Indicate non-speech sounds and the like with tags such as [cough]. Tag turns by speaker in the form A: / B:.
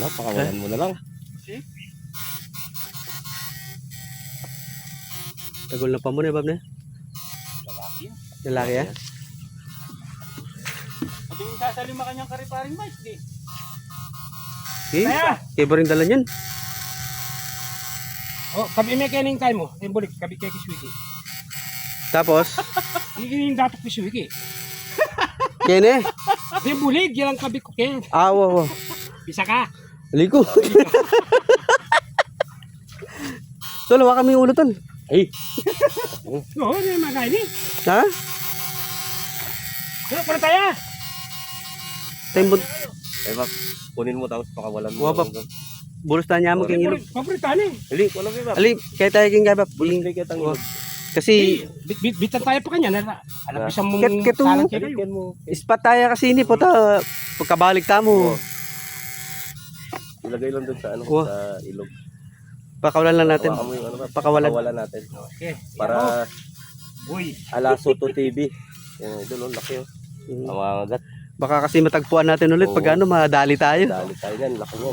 A: Wala, pakawalan mo na lang.
B: Tagol na pa mo na, Bob na.
C: Lalaki.
B: Lalaki ah.
C: At yung sasali mo kanyang kariparing mais, di.
B: Okay.
C: Kaya!
B: Kaya ba rin dala niyan?
C: Oh, kabi may kaning tayo mo. Yung bulik, kabi kay Kiswiki.
B: Tapos, [laughs]
C: Iinin dapat Kiswiki.
B: kene.
C: Yung bulig, yan ang kabi ko ken.
B: Ah, wow, wow.
C: Bisa ka.
B: Liko. Tol, hawa kami yung ulo, tol.
A: Ay,
C: Oo, ano yung mga kain eh.
B: Ha?
C: Ano, para tayo?
B: Tayo bud...
A: eh bak, kunin mo tapos pakawalan mo.
B: Wah, Bab. Bulos na niya mo king ilog.
C: Paborito ano eh.
A: Hali, wala ba?
B: Ali, kaya tayo king gabap.
A: Buling kay kitang ilog.
B: Kasi,
C: Bit, bit, bitan tayo pa kanya. Na, alam bisa mong
B: Ket- keto-
C: talang kayo.
A: Mo.
B: ispat tayo kasi ini po ta. Pagkabalik tamo.
A: Ilagay lang doon sa ano,
B: Wah.
A: sa ilog.
B: Pakawalan lang natin.
A: Hawakan mo yung ano ba?
B: Pakawalan.
A: Pakawalan natin.
C: Okay.
A: Para
C: Uy.
A: ala Soto TV. Yan, doon, oh, laki oh.
B: Mm.
A: Ang mga agat.
B: Baka kasi matagpuan natin ulit
A: Oo.
B: pag ano, madali tayo.
A: Dali tayo yan, laki yan.